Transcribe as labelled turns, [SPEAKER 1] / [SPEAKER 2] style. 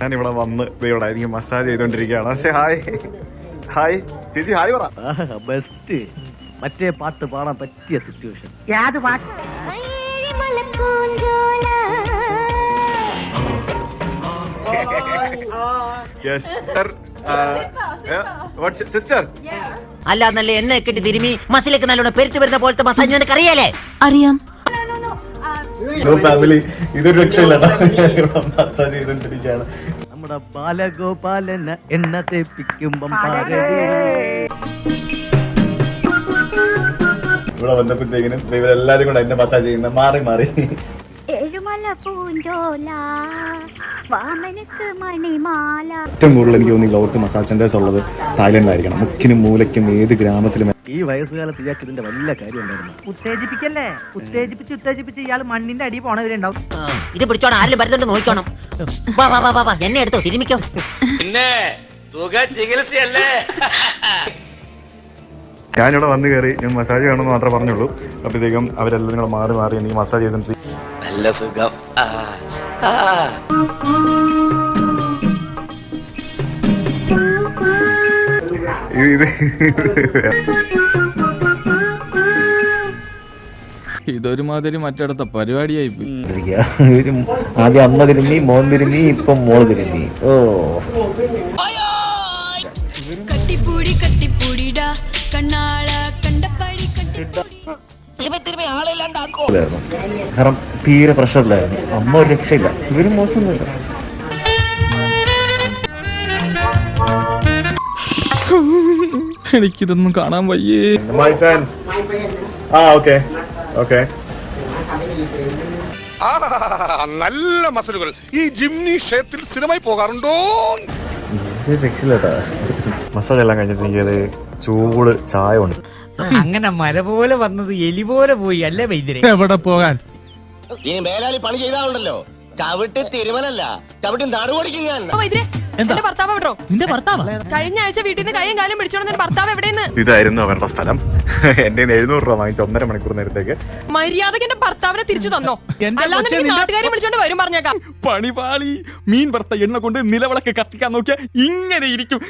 [SPEAKER 1] ഞാൻ ഇവിടെ വന്ന് ദേ ഇവിടെ എനിക്ക് മസാജ് ചെയ്തോണ്ടിരിക്കുകയാണ്. പക്ഷെ ഹായ്. ഹായ്. ചേച്ചി ഹായ് പറ.
[SPEAKER 2] ബെസ്റ്റ് മറ്റേ പാട്ട് പാടാൻ പറ്റിയ സിറ്റുവേഷൻ
[SPEAKER 3] യാത് പാട്ട്
[SPEAKER 1] യെസ് സിസ്റ്റർ
[SPEAKER 4] അല്ല നല്ല എണ്ണ കെട്ടി തിരുമി മസിലേക്ക് നല്ലോണം പെരുത്തു വരുന്ന പോലത്തെ മസാജ് നിനക്ക് അറിയാലേ?
[SPEAKER 5] അറിയാം.
[SPEAKER 1] ഫാമിലി ഇതൊരു രക്ഷയില്ല. മസാജ് ചെയ്തോണ്ടിരിക്കുകയാണ്.
[SPEAKER 2] നമ്മുടെ ബാലഗോപാലന എണ്ണ തേപ്പിക്കുമ്പം.
[SPEAKER 1] ഇവിടെ വന്നപ്പോഴത്തേക്കിനും ഇവരെല്ലാരും കൂടെ എന്നെ മസാജ് ചെയ്യുന്ന മാറി മാറി. ഏറ്റവും കൂടുതൽ എനിക്ക് തോന്നി ലോകത്ത് മസാജ് സെന്റേഴ്സ് ഉള്ളത് തായ്ലൻഡിലായിരിക്കണം. മുക്കിനും മൂലയ്ക്കും ഏത് ഗ്രാമത്തിലും
[SPEAKER 2] ഈ വയസ്സുകാലത്ത് ഇയാൾക്ക് ഇതിന്റെ വല്ല കാര്യം ഉണ്ടായിരുന്നു?
[SPEAKER 6] ഉത്തേജിപ്പിക്കല്ലേ? ഉത്തേജിപ്പിച്ച് ഉത്തേജിപ്പിച്ച് ഇയാൾ മണ്ണിന്റെ അടി പോണവരുണ്ടാവും
[SPEAKER 4] ഇത് പിടിച്ചോണം ആരും വരുന്നുണ്ട് നോക്കണം വാ വാ വാ വാ, വാ എന്നെ എടുത്തോ തിരുമിക്കോ.
[SPEAKER 1] ഞാനിവിടെ വന്ന് കയറി ഞാൻ മസാജ് വേണമെന്ന് മാത്രമേ പറഞ്ഞുള്ളൂ. അപ്പോഴത്തേക്കും അവരെല്ലാം നിങ്ങൾ മാറി മാറി എനിക്ക് മസാജ് ചെയ്തിട്ട്
[SPEAKER 7] നല്ല സുഖം.
[SPEAKER 8] ഇതൊരുമാതിരി മറ്റടുത്ത പരിപാടിയായി പോയി.
[SPEAKER 2] ആദ്യം അമ്മ തിരുമ്പി മോൻ തിരുമ്പി ഇപ്പം മോൾ തിരുമ്പി ഓ.
[SPEAKER 5] കട്ടിപ്പൂടി കട്ടിപ്പൂടിടാ
[SPEAKER 2] കാരണം തീരെ പ്രഷറിലായിരുന്നു. അമ്മ ഒരു രക്ഷയില്ല. ഇവരും മോശമൊന്നുമില്ല.
[SPEAKER 8] എനിക്കിതൊന്നും കാണാൻ വയ്യേ.
[SPEAKER 1] മൈ ഫാൻ ആ ഓക്കെ ഓക്കെ
[SPEAKER 9] നല്ല മസലുകൾ. ഈ ജിംനി ക്ഷേത്രത്തിൽ സ്ഥിരമായി പോകാറുണ്ടോ?
[SPEAKER 1] രക്ഷയില്ലട്ടാ മസാജ് എല്ലാം കഴിഞ്ഞിട്ട് എനിക്കത് ചൂട് ചായ ഉണ്ട്
[SPEAKER 4] അങ്ങനെ മര പോലെ വന്നത് എലി പോലെ പോയി അല്ലേ വൈദ്യരെ?
[SPEAKER 8] എവിടെ പോകാൻ?
[SPEAKER 7] ഇനി മേലാലി പണി ചെയ്താണല്ലോ ചവിട്ടി തിരുമലല്ല. ചവിട്ടി നടുപൊടിക്കും ഞാൻ.
[SPEAKER 5] ഭർത്താവ് എവിടോ?
[SPEAKER 4] നിന്റെ ഭർത്താവ്?
[SPEAKER 5] കഴിഞ്ഞ ആഴ്ച വീട്ടിൽ നിന്ന് കൈയും കാലും പിടിച്ചോണ്ട് ഭർത്താവ് എവിടെയെന്ന്?
[SPEAKER 1] ഇതായിരുന്നു അവരുടെ സ്ഥലം. എന്റെ എഴുന്നൂറ് രൂപ വാങ്ങിച്ച ഒന്നര മണിക്കൂർ നേരത്തേക്ക്.
[SPEAKER 5] മര്യാദയ്ക്ക് എന്റെ ഭർത്താവിനെ തിരിച്ചു തന്നോ? അല്ലാതെ നാട്ടുകാരെ വിളിച്ചോണ്ട് വരും പറഞ്ഞേക്കാം.
[SPEAKER 8] പണിപാളി മീൻ വറുത്ത എണ്ണ കൊണ്ട് നിലവിളക്ക് കത്തിക്കാൻ നോക്കിയാ ഇങ്ങനെ ഇരിക്കും.